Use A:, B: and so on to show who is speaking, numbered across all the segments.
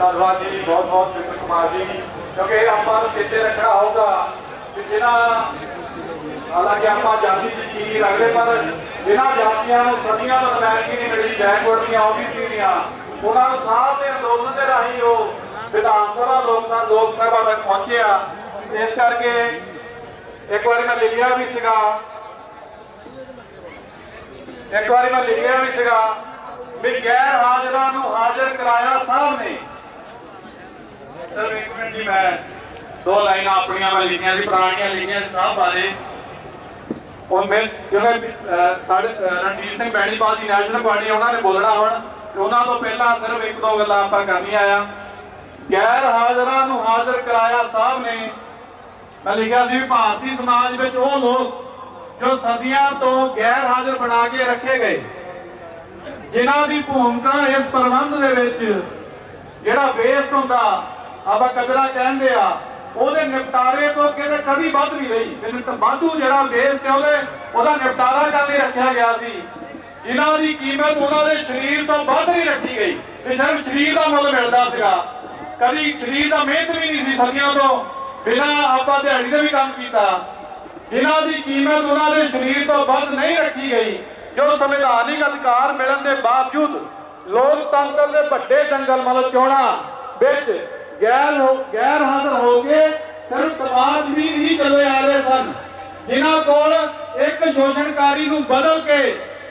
A: ਧੰਨਵਾਦ ਜੀ, ਬਹੁਤ ਬਹੁਤ ਵਿਪਨ ਕੁਮਾਰ ਜੀ। ਕਿਉਂਕਿ ਆਪਾਂ ਨੂੰ ਚੇਤੇ ਰੱਖਣਾ ਹੋਊਗਾ ਕਿ ਜਿਨ੍ਹਾਂ ਹਾਲਾਂਕਿ ਆਪਾਂ ਜਾਤੀ ਦੀ ਚੀਨੀ ਰੱਖਦੇ, ਪਰ ਜਿਨ੍ਹਾਂ ਜਾਤੀਆਂ ਨੂੰ ਸਦੀਆਂ ਤੋਂ ਨੁਮਾਇੰਦਗੀ ਨਹੀਂ ਮਿਲੀ, ਬੈਕਵਰਡ ਦੀਆਂ ਓਬੀਸੀ ਦੀਆਂ, ਉਹਨਾਂ ਨੂੰ ਸਾਹ ਦੇ ਅੰਦੋਲਨ ਦੇ ਰਾਹੀਂ ਉਹ ਵਿਧਾਨ ਸਭਾ ਲੋਕਸਭਾ ਲੋਕ ਸਭਾ ਤੱਕ ਪਹੁੰਚਿਆ। ਇਸ ਕਰਕੇ ਇੱਕ ਵਾਰੀ ਮੈਂ ਲਿਖਿਆ ਵੀ ਸੀਗਾ। ਇੱਕ ਵਾਰੀ ਮੈਂ ਲਿਖਿਆ ਵੀ ਸੀਗਾ ਵੀ ਗੈਰ ਹਾਜ਼ਰਾਂ ਨੂੰ ਹਾਜ਼ਰ ਕਰਾਇਆ ਸਾਹਿਬ ਨੇ ਸਰ ਇੱਕ ਮਿੰਟ ਜੀ ਮੈਂ ਦੋ ਲਾਈਨਾਂ ਆਪਣੀਆਂ ਮੈਂ ਲਿਖੀਆਂ ਸੀ, ਪੁਰਾਣੀਆਂ ਲਿਖੀਆਂ ਸੀ ਸਾਹਿਬ ਬਾਰੇ। ਉਹ ਮੈਂ ਜਿਵੇਂ ਸਾਡੇ ਰਣਜੀਤ ਸਿੰਘ ਬੈਣੀਪਾਲ ਦੀ ਨੈਸ਼ਨਲ ਪਾਰਟੀ ਉਹਨਾਂ ਨੇ ਬੋਲਣਾ ਹੁਣ। ਤੇ ਉਹਨਾਂ ਤੋਂ ਪਹਿਲਾਂ ਸਿਰਫ ਇੱਕ ਦੋ ਗੱਲਾਂ ਆਪਾਂ ਕਰਨੀਆਂ ਆ। ਗੈਰ ਹਾਜ਼ਰਾਂ ਨੂੰ ਹਾਜ਼ਰ ਕਰਾਇਆ ਸਾਹਿਬ ਨੇ। ਮੈਂ ਲਿਖਿਆ ਸੀ ਵੀ ਭਾਰਤੀ ਸਮਾਜ ਵਿੱਚ ਉਹ ਲੋਕ ਜੋ ਸਦੀਆਂ ਤੋਂ ਗੈਰ ਹਾਜ਼ਰ ਬਣਾ ਕੇ ਰੱਖੇ ਗਏ। ਜਿਨ੍ਹਾਂ ਦੀ ਭੂਮਿਕਾ ਇਸ ਪ੍ਰਬੰਧ ਦੇ ਵਿੱਚ ਜਿਹੜਾ ਵੇਸਟ ਹੁੰਦਾ ਆਪਾਂ ਕਦਰਾ ਕਹਿੰਦੇ ਆ, ਉਹਦੇ ਨਿਪਟਾਰੇ ਤੋਂ ਕਿਤੇ ਕਦੀ ਵੱਧ ਨਹੀਂ ਰਹੀ। ਮੈਨੂੰ ਵਾਧੂ ਜਿਹੜਾ ਵੇਸਟ ਹੈ ਉਹਦੇ ਉਹਦਾ ਨਿਪਟਾਰਾ ਕਰਨ ਲਈ ਰੱਖਿਆ ਗਿਆ ਸੀ। ਜਿਨ੍ਹਾਂ ਦੀ ਕੀਮਤ ਉਹਨਾਂ ਦੇ ਸਰੀਰ ਤੋਂ ਵੱਧ ਨਹੀਂ ਰੱਖੀ ਗਈ। ਤੇ ਸਿਰਫ ਸਰੀਰ ਦਾ ਮੁੱਲ ਮਿਲਦਾ ਸੀਗਾ। ਕਦੀ ਸਰੀਰ ਦਾ ਮਿਹਨਤ ਵੀ ਨਹੀਂ ਸੀ ਸਦੀਆਂ ਤੋਂ। ਬਿਨਾਂ ਆਪਾਂ ਦਿਹਾੜੀ ਦੇ ਵੀ ਕੰਮ ਕੀਤਾ। ਜਿਨ੍ਹਾਂ ਦੀ ਕੀਮਤ ਉਹਨਾਂ ਦੇ ਸਰੀਰ ਤੋਂ ਵੱਧ ਨਹੀਂ ਰੱਖੀ ਗਈ। ਜੋ ਸੰਵਿਧਾਨਿਕ ਅਧਿਕਾਰ ਮਿਲਣ ਦੇ ਬਾਵਜੂਦ ਲੋਕਤੰਤਰ ਦੇ ਵੱਡੇ ਜੰਗਲ ਮਤਲਬ ਚੋਣਾਂ ਵਿੱਚ ਗੈਰ ਗੈਰ ਹਾਜ਼ਰ ਹੋ ਕੇ ਸਿਰਫ ਤਮਾਸ਼ਬੀਨ ਹੀ ਚੱਲੇ ਆ ਰਹੇ ਸਨ, ਜਿਨ੍ਹਾਂ ਕੋਲ ਇੱਕ ਸ਼ੋਸ਼ਣਕਾਰੀ ਨੂੰ ਬਦਲ ਕੇ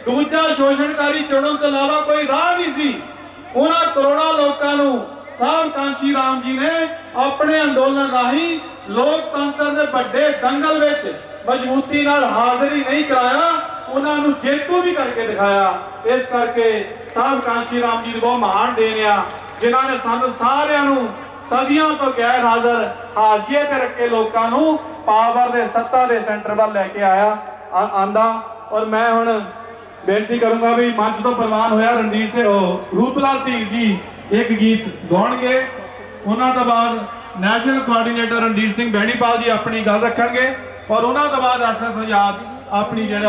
A: ਦੂਜਾ ਸ਼ੋਸ਼ਣਕਾਰੀ ਚੁਣਨ ਤੋਂ ਇਲਾਵਾ ਕੋਈ ਰਾਹ ਨਹੀਂ ਸੀ। ਉਹਨਾਂ ਕਰੋੜਾਂ ਲੋਕਾਂ ਨੂੰ ਸਾਹਿਬ ਕਾਂਸ਼ੀ ਰਾਮ ਜੀ ਨੇ ਆਪਣੇ ਅੰਦੋਲਨ ਰਾਹੀਂ ਲੋਕਤੰਤਰ ਦੇ ਵੱਡੇ ਦੰਗਲ ਵਿੱਚ ਮਜ਼ਬੂਤੀ ਨਾਲ ਹਾਜ਼ਰੀ ਨਹੀਂ ਕਰਾਇਆ, ਉਹਨਾਂ ਨੂੰ ਜੇਤੂ ਵੀ ਕਰਕੇ ਦਿਖਾਇਆ। ਇਸ ਕਰਕੇ ਸਾਹਿਬ ਕਾਂਸ਼ੀ ਰਾਮ ਜੀ ਨੂੰ ਬਹੁਤ ਮਹਾਨ ਦੇਣ ਆ, ਜਿਨ੍ਹਾਂ ਨੇ ਸਾਨੂੰ ਸਾਰਿਆਂ ਨੂੰ ਸਦੀਆਂ ਤੋਂ ਗੈਰ ਹਾਜ਼ਰ ਹਾਸ਼ੀਏ ਤੇ ਰੱਖੇ ਲੋਕਾਂ ਨੂੰ ਪਾਵਰ ਦੇ ਸੱਤਾ ਦੇ ਸੈਂਟਰ ਵੱਲ ਲੈ ਕੇ ਆਇਆ ਆਂਦਾ। ਔਰ ਮੈਂ ਹੁਣ ਬੇਨਤੀ ਕਰੂੰਗਾ ਵੀ ਮੰਚ ਤੋਂ ਪ੍ਰਵਾਨ ਹੋਇਆ ਰਣਜੀਤ ਸਿੰਘ ਉਹ ਰੂਪਲਾਲ ਧੀਰ ਜੀ ਇੱਕ ਗੀਤ ਗਾਉਣਗੇ। ਉਹਨਾਂ ਤੋਂ ਬਾਅਦ ਨੈਸ਼ਨਲ ਕੋਆਰਡੀਨੇਟਰ ਰਣਜੀਤ ਸਿੰਘ ਬੈਣੀਪਾਲ ਜੀ ਆਪਣੀ ਗੱਲ ਰੱਖਣਗੇ। ਔਰ ਉਹਨਾਂ ਤੋਂ ਬਾਅਦ ਐਸਐਸ ਆਜ਼ਾਦ ਆਪਣੀ ਜਿਹੜਾ